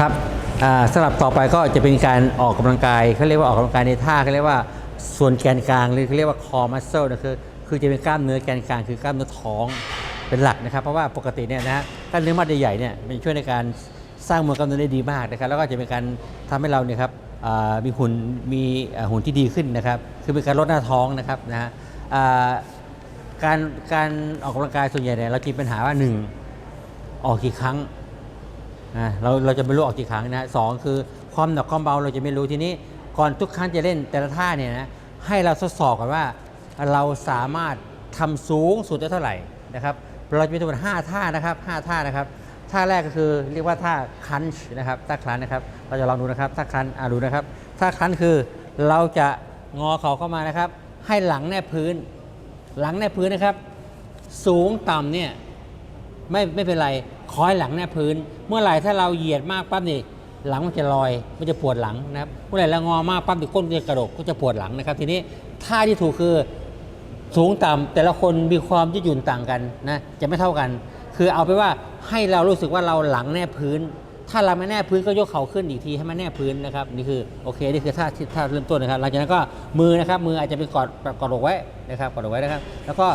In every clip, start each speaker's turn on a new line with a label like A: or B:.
A: ครับสำหรับต่อไปก็จะเป็นการออกกำลังกายเขาเรียกว่าออกกำลังกายในท่าเขาเรียกว่าส่วนแกนกลางหรือเขาเรียกว่า core muscle นะคือคือจะเป็นกล้ามเนื้อแกนกลางคือกล้ามเนื้อท้องเป็นหลักนะครับ เพราะว่าปกติเนี่ยนะฮะกล้ามเนื้อมัดใหญ่ๆเนี่ยมันช่วยในการสร้างมวลกล้ามเนื้อได้ดีมากนะครับ แล้วก็จะเป็นการทำให้เราเนี่ยครับมีหุ่นมีหุ่นที่ดีขึ้นนะครับ คือเป็นการลดหน้าท้องนะครับนะฮะการการออกกำลังกายส่วนใหญ่เนี่ยเราจะมีปัญหาว่าหนึ่งออกกี่ครั้ง เราเราจะไม่รู้ออกกี่ครั้งนะสองคือความหนักความเบาเราจะไม่รู้ทีนี้ ก่อนทุกครั้งจะเล่นแต่ละท่าเนี่ยนะให้เราทดสอบกันว่าเราสามารถทำสูงสุดได้เท่าไหร่นะครับเราจะมีทั้งหมด5ท่านะครับ5ท่านะครับท่าแรกก็คือเรียกว่าท่าคันช์นะครับท่าคันนะครับ เราจะลองดูนะครับท่าคันอ่าดูนะครับท่าคันคือเราจะงอเข่าเข้ามานะครับ ให้หลังแนบพื้น หลังแนบพื้นนะครับ สูงต่ำเนี่ยไม่ไม่เป็นไร คอยหลังแนบพื้น เมื่อไหร่ถ้าเราเหยียดมากปั๊บนี่หลังมันจะลอยมันจะปวดหลังนะครับเมื่อไหร่เรางอมากปั๊บนี่ก้นจะกระดกก็จะปวดหลังนะครับ ทีนี้ท่าที่ถูกคือสูงต่ำแต่ละคนมีความยืดหยุ่นต่างกันนะจะไม่เท่ากัน คือเอาไปว่าให้เรารู้สึกว่าเราหลังแนบพื้น ถ้าเราไม่แนบพื้นก็ยกเข่าขึ้นอีกทีให้มันแนบพื้นนะครับนี่คือโอเคนี่คือท่าที่ท่าเริ่มต้นนะครับ หลังจากนั้นก็มือนะครับมืออาจจะเป็นกอดกอดอกไว้นะครับกอดอกไว้นะครับ แล้วก็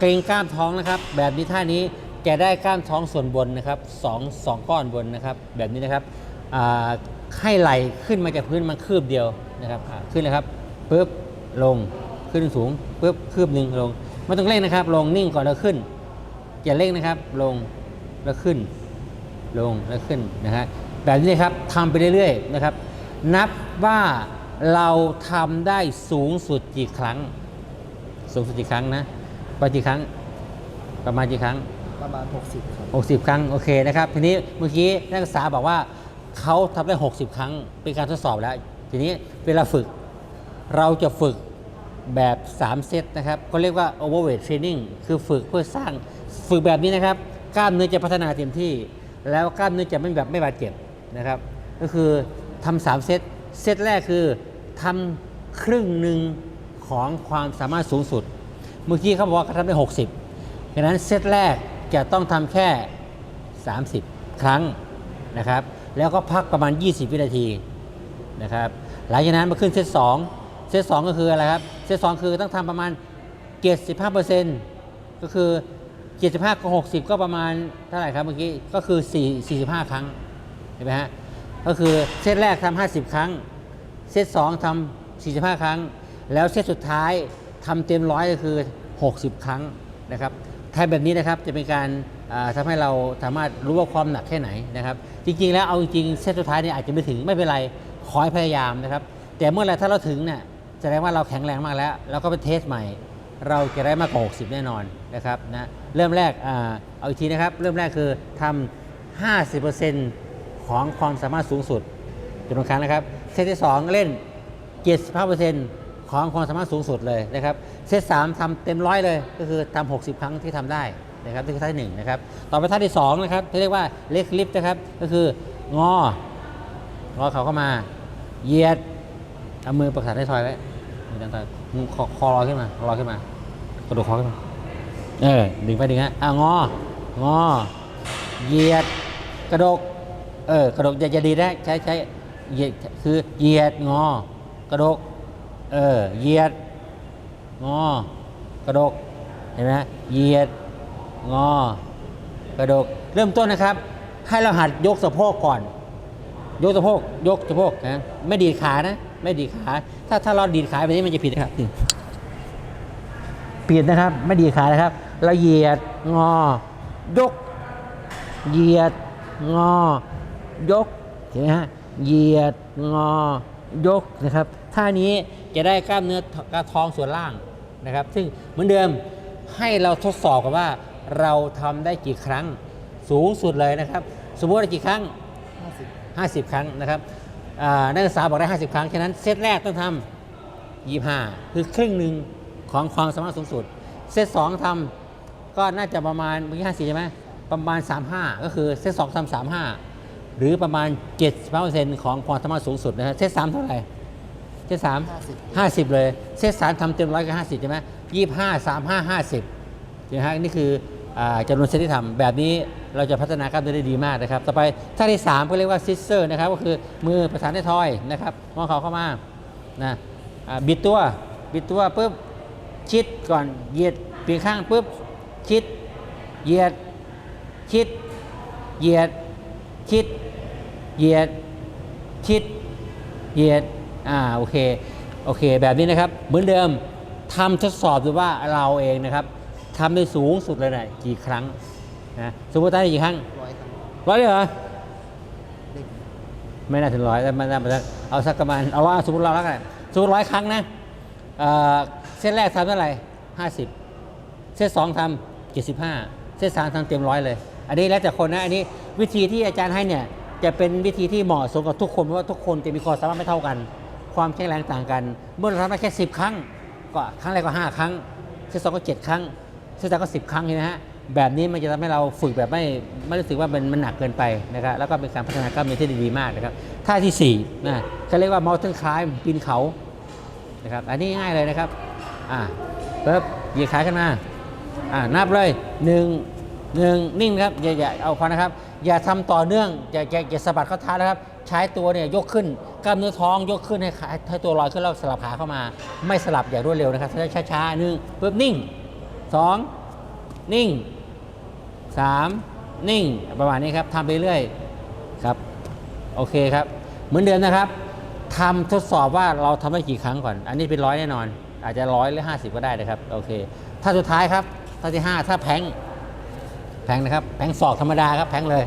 A: เกรงกล้ามท้องนะครับ แบบนี้ท่านี้ จะได้กล้ามท้องส่วนบนนะครับสองสองก้อนบนนะครับแบบนี้นะครับให้ไหลขึ้นมาจากพื้นมันคืบเดียวนะครับขึ้นเลยครับปุ๊บลงขึ้นสูงปุ๊บคืบหนึ่งลงไม่ต้องเร่งนะครับ ลงนิ่งก่อนแล้วขึ้นอย่าเร่งนะครับ ลงแล้วขึ้น ลงแล้วขึ้นนะฮะแบบนี้นะครับทำไปเรื่อยๆนะครับ นับว่าเราทำได้สูงสุดกี่ครั้ง สูงสุดกี่ครั้งนะประมาณกี่ครั้งประมาณกี่ครั้ง
B: ประมาณ 60 ครับ
A: 60 ครั้ง โอเคนะครับ ทีนี้เมื่อกี้นักศึกษาบอกว่าเขาทำได้ 60 ครั้ง เป็นการทดสอบแล้ว ทีนี้เวลาฝึก เราจะฝึกแบบ 3 เซตนะครับ ก็เรียกว่า overweight training คือฝึกเพื่อสร้าง ฝึกแบบนี้นะครับ กล้ามเนื้อจะพัฒนาเต็มที่ แล้วกล้ามเนื้อจะไม่แบบไม่บาดเจ็บนะครับ ก็คือทำสามเซต เซตแรกคือทำครึ่งหนึ่งของความสามารถสูงสุด เมื่อกี้เขาบอกว่าเขาทำได้ 60ดังนั้นเซตแรก จะต้องทำแค่ 30 ครั้งนะครับ แล้วก็พักประมาณ 20 วินาทีนะครับ หลังจากนั้นมาขึ้นเซต2เซต2ก็คืออะไรครับ เซต2คือต้องทำประมาณ 75%ก็คือ 75กับ60 ก็ประมาณเท่าไหร่ครับเมื่อกี้ ก็คือ 4 45 ครั้ง เห็นไหมฮะ ก็คือเซตแรกทำ50 ครั้ง เซต2ทำ45 ครั้ง แล้วเซตสุดท้ายทำเต็มร้อยก็คือ 60 ครั้งนะครับ ถ้าแบบนี้นะครับจะเป็นการอ่าทำให้เราสามารถรู้ว่าความหนักแค่ไหนนะครับจริง ๆ แล้วเอาจริงๆเซตสุดท้ายเนี่ยอาจจะไม่ถึงไม่เป็นไรขอให้พยายามนะครับแต่เมื่อไรถ้าเราถึงเนี่ยแสดงว่าเราแข็งแรงมากแล้ว แล้วก็ไปเทสใหม่ เราจะได้มากกว่า60 แน่นอนนะครับนะเริ่มแรกอเอาอีกทีนะครับ เริ่มแรกคือทำ50%ของความสามารถสูงสุดจำนวนครั้งนะครับเซตที่ 2 เล่น 75% ของความสามารถสูงสุดเลยนะครับเซต3ทำเต็มร้อยเลย ก็คือทำ60ครั้งที่ทำได้นะครับนี่คือท่าที่หนึ่งนะครับต่อไปท่าที่2นะครับที่เรียกว่าเล็กลิฟต์นะครับก็คืององอเขาเข้ามาเหยียดเอามือประสานให้ทอยไว้มือดันทอยมือคอคอลอยขึ้นมาลอยขึ้นมากระดูกคอขึ้นมาเออดึงไปดึงฮะอะงองอเหยียดกระดกเออกระดกอย่าอย่าดีได้ใช้ใช้เหยียดคือเหยียดงอกระดก เออเหยียด งอ กระดก เห็นไหมเหยียด งอ กระดก เริ่มต้นนะครับ ให้เราหัดยกสะโพกก่อน ยกสะโพก ยกสะโพกนะไม่ดีดขานะ ไม่ดีดขา ถ้าถ้าเราดีดขาแบบนี้มันจะผิดนะครับนี่ผิดนะครับ ไม่ดีดขานะครับ เราเหยียด งอ ยก เหยียด งอ ยก เห็นไหมฮะ เหยียด งอ ยกนะครับ ท่านี้ จะได้กล้ามเนื้อกระท้องส่วนล่างนะครับ ซึ่งเหมือนเดิมให้เราทดสอบกันว่า เราทำได้กี่ครั้งสูงสุดเลยนะครับ สมมติว่ากี่ครั้ง
B: 50
A: 50 ครั้งนะครับอ่านักศึกษาบอกได้ 50 ครั้ง ฉะนั้นเซตแรกต้องทำ25 คือครึ่งหนึ่งของความสามารถสูงสุด เซต2ทำก็น่าจะประมาณเมื่อกี้54ใช่ไหมประมาณ 35 ก็คือเซต2ทำ35หรือประมาณ 75%ของความสามารถสูงสุดนะฮะเซต3เท่าไหร่ เซต3 50เลยเซต3ทำเต็มร้อยก็50ใช่ไหม25 35 50ใช่ไหมฮะนี่คืออ่าจำนวนเซตที่ทำแบบนี้เราจะพัฒนากล้ามเนื้อได้ดีมากนะครับ ต่อไปท่าที่ 3 ก็เรียกว่าซิสเซอร์นะครับ ก็คือมือประสานที่ทอยนะครับงอเข่าเข้ามานะอ่าบิดตัวบิดตัวปุ๊บชิดก่อนเหยียดเปลี่ยนข้างปุ๊บชิดเหยียดชิดเหยียดชิดเหยียดชิดเหยียด อ่าโอเคโอเค แบบนี้นะครับเหมือนเดิมทำทดสอบดูว่าเราเองนะครับทำได้สูงสุดเลยนะกี่ครั้งนะสมมติได้กี่ครั้ง
B: ร้อยครั้ง
A: ร้อยเลยเหรอ
B: เด็ก
A: ไม่น่าถึงร้อยแต่มันน่าจะเอาสักประมาณเอาว่าสมมติเราแล้วกันสมมติร้อยครั้งนะเอ่อเส้นแรกทำเท่าไหร่ห้าสิบเส้นสองทำเจ็ดสิบห้าเส้นสามทำเต็มร้อยเลย อันนี้แล้วแต่คนนะอันนี้วิธีที่อาจารย์ให้เนี่ยจะเป็นวิธีที่เหมาะสมกับทุกคนเพราะว่าทุกคนจะมีความสามารถไม่เท่ากัน ความแข็งแรงต่างกัน เมื่อเราทำได้แค่สิบครั้ง ก็ครั้งแรกก็ห้าครั้งเส้นสองก็เจ็ดครั้งเส้นสามก็สิบครั้งใช่ไหมฮะแบบนี้มันจะทำให้เราฝึกแบบไม่ไม่รู้สึกว่ามันมันหนักเกินไปนะครับแล้วก็เป็นการพัฒนากล้ามเนื้อที่ดีมากนะครับท่าที่สี่นะเขาเรียกว่า mountain climb ปีนเขานะครับอันนี้ง่ายเลยนะครับอ่าปึ๊บเหยียดขาขึ้นมาอ่านับเลยหนึ่ง หนึ่งนิ่งนะครับอย่าอย่าเอาพอนะครับ อย่าทำต่อเนื่องอย่าอย่าอย่าสะบัดข้อเท้านะครับ ใช้ตัวเนี่ยยกขึ้นกล้ามเนื้อท้องยกขึ้นให้ขาให้ตัวลอยขึ้นแล้วสลับขาเข้ามา ไม่สลับอย่างรวดเร็วนะครับช้าช้าหนึ่งปึ๊บนิ่งสองนิ่งสามนิ่งประมาณนี้ครับทำไปเรื่อยครับโอเคครับเหมือนเดิมนะครับทำทดสอบว่าเราทำได้กี่ครั้งก่อน อันนี้เป็นร้อยแน่นอน อาจจะร้อยหรือห้าสิบก็ได้นะครับโอเค ถ้าสุดท้ายครับท่าที่ห้าถ้าแพง แพงนะครับแพงศอกธรรมดาครับแพงเลย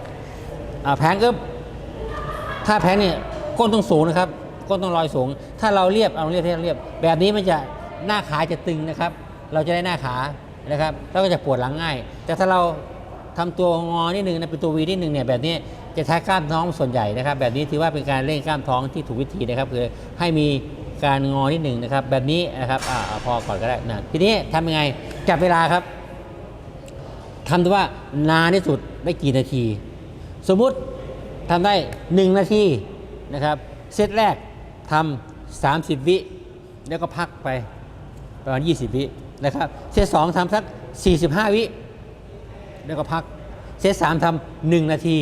A: แพงก็ถ้าแพ้เนี่ยก้นต้องสูงนะครับก้นต้องลอยสูง ถ้าเราเรียบเอาเรียบเรียบเรียบ แบบนี้มันจะหน้าขาจะตึงนะครับ เราจะได้หน้าขานะครับแล้วก็จะปวดหลังง่าย แต่ถ้าเราทำตัวงอนิดนึงนะเป็นตัววีนิดนึงเนี่ยแบบนี้จะใช้กล้ามท้องส่วนใหญ่นะครับ แบบนี้ถือว่าเป็นการเล่นกล้ามท้องที่ถูกวิธีนะครับ คือให้มีการงอนิดหนึ่งนะครับ แบบนี้นะครับอ่าพอก่อนก็ได้นะทีนี้ทำยังไงจับเวลาครับ ทำดูว่านานที่สุดได้กี่นาที สมมุติทำได้ 1 นาทีนะครับเซตแรกทำ30 วิ แล้วก็พักไปประมาณ 20 วินะครับเซตสองทำสัก 45 วิ แล้วก็พักเซตสามทำหนึ่งนาที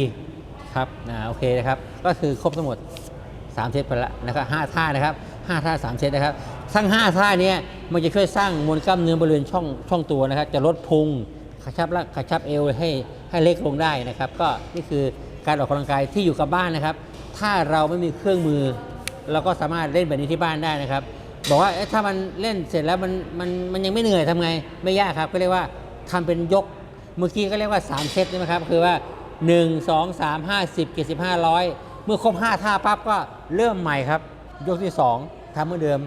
A: ครับนะโอเคนะครับ ก็คือครบทั้งหมด 3 เซตไปล้วนะครับห้าท่านะครับ5ท่า 3 เซตนะครับ ทั้ง 5 ท่านี้มันจะช่วยสร้างมวลกล้ามเนื้อบริเวณช่องช่องตัวนะครับ จะลดพุง กระชับร่างกระชับเอวให้ให้เล็กลงได้นะครับ ก็นี่คือการออกกำลังกายที่อยู่กับบ้านนะครับ ถ้าเราไม่มีเครื่องมือ เราก็สามารถเล่นแบบนี้ที่บ้านได้นะครับ บอกว่าถ้ามันเล่นเสร็จแล้วมันมันมันยังไม่เหนื่อยทำไงไม่ยากครับ ก็เรียกว่าทำเป็นยกเมื่อกี้ก็เรียกว่า 3 เซตใช่ไหมครับคือว่า 1 2 3 5 10 75 100 เมื่อครบ 5 ท่าปั๊บก็เริ่มใหม่ครับ ยกที่ 2ทำเหมือนเดิม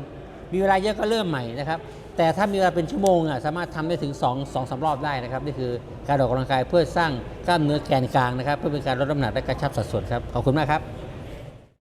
A: มีเวลาเยอะก็เริ่มใหม่นะครับ แต่ถ้ามีเวลาเป็นชั่วโมงอะสามารถทำได้ถึง2 2 3รอบได้นะครับนี่คือการออกกำลังกายเพื่อสร้างกล้ามเนื้อแกนกลางนะครับ เพื่อเป็นการลดน้ำหนักและกระชับสัดส่วนครับขอบคุณมากครับ